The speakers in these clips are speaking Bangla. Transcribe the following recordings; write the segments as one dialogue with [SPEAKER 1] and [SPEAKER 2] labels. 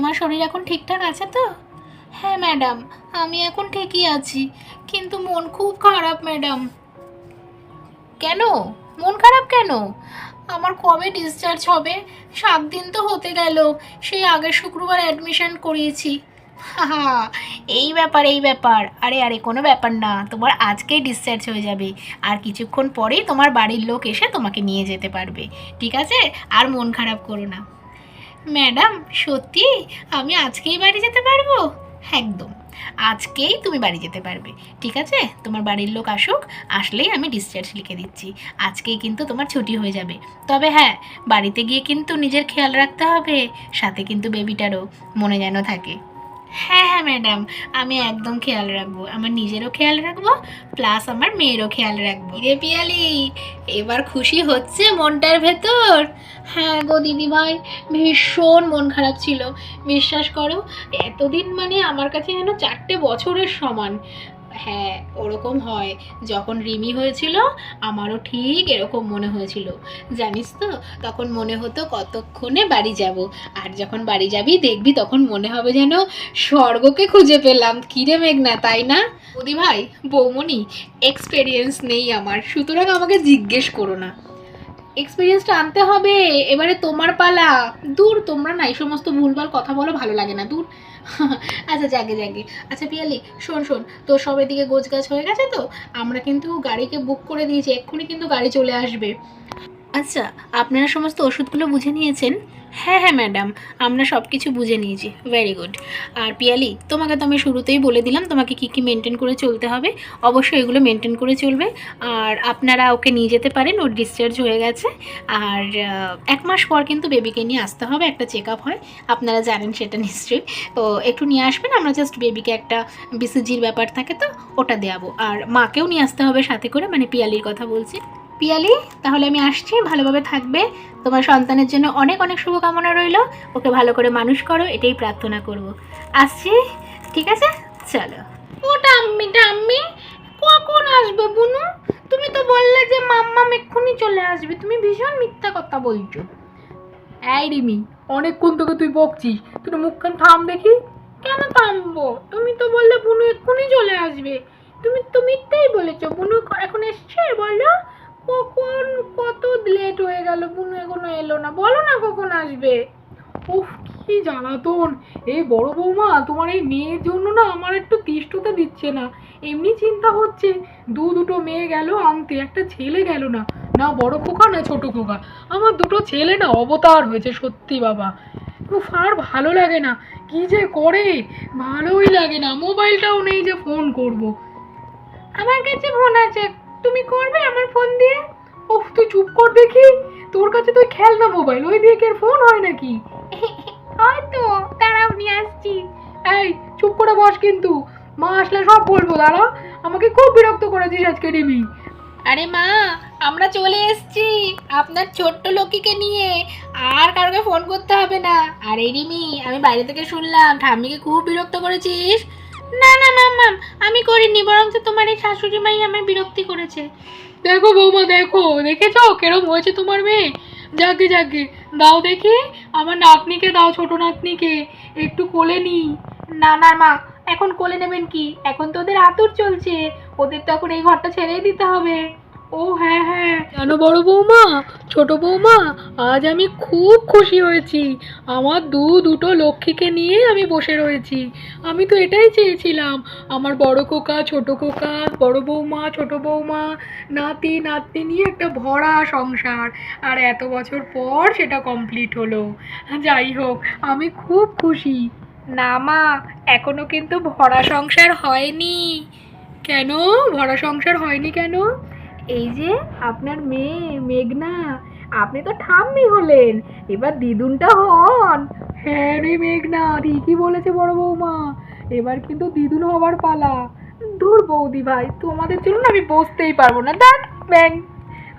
[SPEAKER 1] তোমার শরীর এখন ঠিকঠাক আছে তো? হ্যাঁ ম্যাডাম, আমি এখন ঠিকই আছি। কিন্তু মন খুব খারাপ, ম্যাডাম। কেন? মন খারাপ কেন? আমার কবে ডিসচার্জ হবে? সাত দিন তো হতে গেল। সেই আগের শুক্রবার অ্যাডমিশন করিয়েছি। হা এই ব্যাপার এই ব্যাপার। আরে আরে, কোনো ব্যাপার না। তোমার আজকেই ডিসচার্জ হয়ে যাবে। আর কিছুক্ষণ পরেই তোমার বাড়ির লোক এসে তোমাকে নিয়ে যেতে পারবে। ঠিক আছে? আর মন খারাপ করো না। ম্যাডাম, সত্যি? আমি আজকেই বাড়ি যেতে পারব? একদম। আজকেই তুমি বাড়ি যেতে পারবে, ঠিক আছে? তোমার বাড়ির লোক আসুক, আসলেই আমি ডিসচার্জ লিখে দিচ্ছি। আজকেই কিন্তু তোমার ছুটি হয়ে যাবে। তবে হ্যাঁ বাড়িতে গিয়ে কিন্তু নিজের খেয়াল রাখতে হবে, সাথে কিন্তু বেবিটারও মনে যেন থাকে। হ্যাঁ হ্যাঁ ম্যাডাম আমি একদম খেয়াল রাখব। আমার নিজেরও খেয়াল রাখব প্লাস আমার মেয়েরও খেয়াল রাখব। রে পিয়ালি, এবার খুশি হচ্ছে মনটার ভেতর? হ্যাঁ গো দিদি ভাই, ভীষণ মন খারাপ ছিল। বিশ্বাস করো, এতদিন মানে আমার কাছে যেন চারটে বছরের সমান। হ্যাঁ ওরকম হয়। যখন রিমি হয়েছিল, আমারও ঠিক এরকম মনে হয়েছিল। জানিস তো, তখন মনে হতো কতক্ষণে বাড়ি যাব। আর যখন বাড়ি যাবি, দেখবি তখন মনে হবে যেন স্বর্গকে খুঁজে পেলাম। কিরে মেঘনা, তাই না? বৌদি ভাই বৌমনি এক্সপেরিয়েন্স নেই আমার। সুতরাং আমাকে জিজ্ঞেস করো না। এক্সপিরিয়েন্সটা আনতে হবে। এবারে তোমার পালা। দূর, তোমরা না এই সমস্ত ভুলভাল কথা বলো, ভালো লাগে না। দূর। আচ্ছা জাগে জাগে আচ্ছা পিয়ালি, শোন শোন। তোর সব এদিকে গোছ গাছ হয়ে গেছে তো? আমরা কিন্তু গাড়িকে বুক করে দিয়েছি। এক্ষুনি কিন্তু গাড়ি চলে আসবে। আচ্ছা আপনারা সমস্ত ওষুধগুলো বুঝে নিয়েছেন? হ্যাঁ হ্যাঁ ম্যাডাম আমরা সব কিছু বুঝে নিয়েছি। ভেরি গুড আর পিয়ালি, তোমাকে তো আমি শুরুতেই বলে দিলাম, তোমাকে কী কী মেনটেন করে চলতে হবে। অবশ্যই এগুলো মেনটেন করে চলবে। আর আপনারা ওকে নিয়ে যেতে পারেন, ওর ডিসচার্জ হয়ে গেছে। আর এক মাস পর কিন্তু বেবিকে নিয়ে আসতে হবে, একটা চেক আপ হয়। আপনারা জানেন সেটা নিশ্চয়ই। তো একটু নিয়ে আসবেন, আমরা জাস্ট বেবিকে একটা বিসিজির ব্যাপার থাকে তো, ওটা দেওয়াবো আর মাকেও নিয়ে আসতে হবে সাথে করে মানে পিয়ালির কথা বলছি। পিয়ালি তাহলে আমি আসছি। ভালোভাবে থাকবে। তোমার সন্তানের জন্য অনেক অনেক শুভকামনা রইল। ওকে ভালো করে মানুষ করো এটাই প্রার্থনা করব। আসছি? ঠিক আছে? চলো। ও টাম্মি টাম্মি কখন আসবে বুনু? তুমি তো বললে যে মাম্মা এক্ষুনি চলে আসবে। তুমি ভীষণ মিথ্যা কথা বলছো।
[SPEAKER 2] এই রিমি অনেকক্ষণ তোকে তুই বকছিস। তুই মুখখান থাম দেখি।
[SPEAKER 1] কেন থামবো? তুমি তো বললে বুনু এক্ষুনি চলে আসবে। তুমি তো মিথ্যেই বলেছ। বুনু এখন এসছে? এলো না, বলো না কখন আসবে?
[SPEAKER 2] উফ, কি জ্বালাতন। এই বড় বৌমা, তোমার এই মেয়ের জন্য না আমার একটু তিষ্ঠতে দিচ্ছে না। এমনি চিন্তা হচ্ছে, দু দুটো মেয়ে গেল আনতে, একটা ছেলে গেল না। না, বড় খোকা, না ছোট খোকা। আমার দুটো ছেলে না অবতার হয়েছে, সত্যি বাবা। উফ, আর ভালো লাগে না। কি যে করে? ভালোই লাগে না। মোবাইলটাও নেই যে ফোন করব।
[SPEAKER 1] আমার কাছে ফোন আছে। তুমি করবে আমার ফোন দিয়ে?
[SPEAKER 2] উফ, তুই চুপ কর দেখি। তোর কাছে তুই খেল না মোবাইল ওই দিয়ে কি ফোন হয় নাকি?
[SPEAKER 1] হয়তো তারাও নিয়ে আসছি।
[SPEAKER 2] এই চুপ করে বস কিন্তু। মা আসলে সব বলব দাঁড়া। আমাকে খুব বিরক্ত করেছিস আজকে রিমি
[SPEAKER 1] আরে মা আমরা চলে এসেছি আপনার ছোট্ট লক্ষ্মীকে নিয়ে। আর কারোকে ফোন করতে হবে না। আর এই রিমি আমি বাইরে থেকে শুনলাম ঠাম্মিকে খুব বিরক্ত করেছিস। না না মাম্মাম করিনি বরং তোমার এই শাশুড়ি মাই আমায় বিরক্তি করেছে।
[SPEAKER 2] দেখো বৌমা দেখো দেখেছ? কেরম হয়েছে তোমার মেয়ে? যাকে যাকে দাও দেখি। আমার নাতনিকে দাও ছোট নাতনিকে। একটু কোলে নি।
[SPEAKER 1] না না মা এখন কোলে নেবেন কি? এখন তো ওদের আতুর চলছে। ওদের তো এখন এই ঘরটা ছেড়েই দিতে হবে।
[SPEAKER 2] ও হ্যাঁ হ্যাঁ। জানো বড় বৌমা ছোট বৌমা আজ আমি খুব খুশি হয়েছি। আমার দু দুটো লক্ষ্মীকে নিয়ে আমি বসে রয়েছি। আমি তো এটাই চেয়েছিলাম। আমার বড় কোকা ছোট কোকা বড় বৌমা ছোট বৌমা নাতি নাতনি নিয়ে একটা ভরা সংসার। আর এত বছর পর সেটা কমপ্লিট হলো। যাই হোক আমি খুব খুশি।
[SPEAKER 1] না মা এখনও কিন্তু ভরা সংসার হয়নি।
[SPEAKER 2] কেন? ভরা সংসার হয়নি কেন?
[SPEAKER 1] এই যে আপনার মেয়ে, মেঘনা, আপনি তো ঠাম্মি হলেন। এবার দিদুনটা হন।
[SPEAKER 2] হ্যাঁ রে মেঘনা, ঠিকই বলেছে বড় বৌমা। এবার কিন্তু দিদুন হবার পালা।
[SPEAKER 1] দূর বৌদি ভাই, তোমাদের জন্য আমি বসতেই পারব না। দেখ ব্যাং।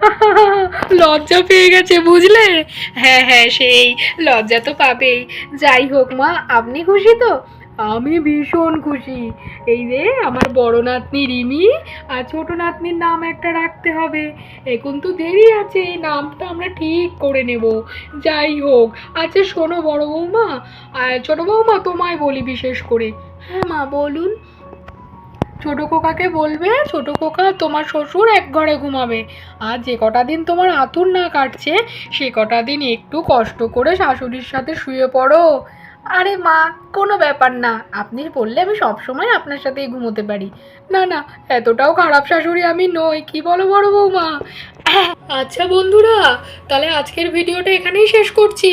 [SPEAKER 2] লজ্জা পেয়ে গেছে, বুঝলে?
[SPEAKER 1] হ্যাঁ হ্যাঁ সেই লজ্জা তো পাবেই। যাই হোক মা, আপনি খুশি তো?
[SPEAKER 2] আমি ভীষণ খুশি। এই রে আমার বড় নাতনি রিমি আর ছোট নাতনির নাম একটা রাখতে হবে। এখন তো দেরি আছে, এই নামটা আমরা ঠিক করে নেব। যাই হোক আচ্ছা শোনো বড় বৌমা আর ছোট বৌমা তোমায় বলি বিশেষ করে। হ্যাঁ মা, বলুন। ছোট খোকাকে বলবে, ছোট খোকা তোমার শ্বশুর এক ঘরে ঘুমাবে। আর যে কটা দিন তোমার আতুর না কাটছে, সে কটা দিন একটু কষ্ট করে শাশুড়ির সাথে শুয়ে পড়ো। আরে মা, কোনো ব্যাপার না। আপনি বললে আমি সবসময় আপনার সাথেই ঘুমোতে পারি। না না, এতটাও খারাপ শাশুড়ি আমি নই। কি বলো বড় বৌমা? আচ্ছা বন্ধুরা, তাহলে আজকের ভিডিওটা এখানেই শেষ করছি।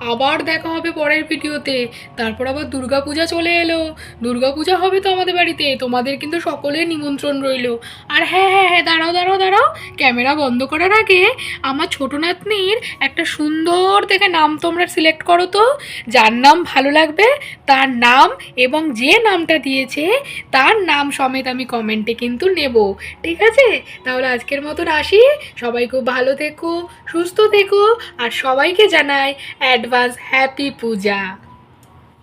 [SPEAKER 2] আবার দেখা হবে পরের ভিডিওতে। তারপর আবার দুর্গাপূজা চলে এলো। দুর্গাপূজা হবে তো আমাদের বাড়িতে। তোমাদের কিন্তু সকলের নিমন্ত্রণ রইল। আর হ্যাঁ হ্যাঁ হ্যাঁ দাঁড়াও দাঁড়াও দাঁড়াও। ক্যামেরা বন্ধ করার আগে আমার ছোট নাতনির একটা সুন্দর দেখে নাম তোমরা সিলেক্ট করো তো। যার নাম ভালো লাগবে, তার নাম এবং যে নামটা দিয়েছে, তার নাম সমেত আমি কমেন্টে কিন্তু নেব। ঠিক আছে? তাহলে আজকের মতন আসি। সবাই খুব ভালো থেকো, সুস্থ থেকো, আর সবাইকে জানাই অ্যাডভান্স হ্যাপি পূজা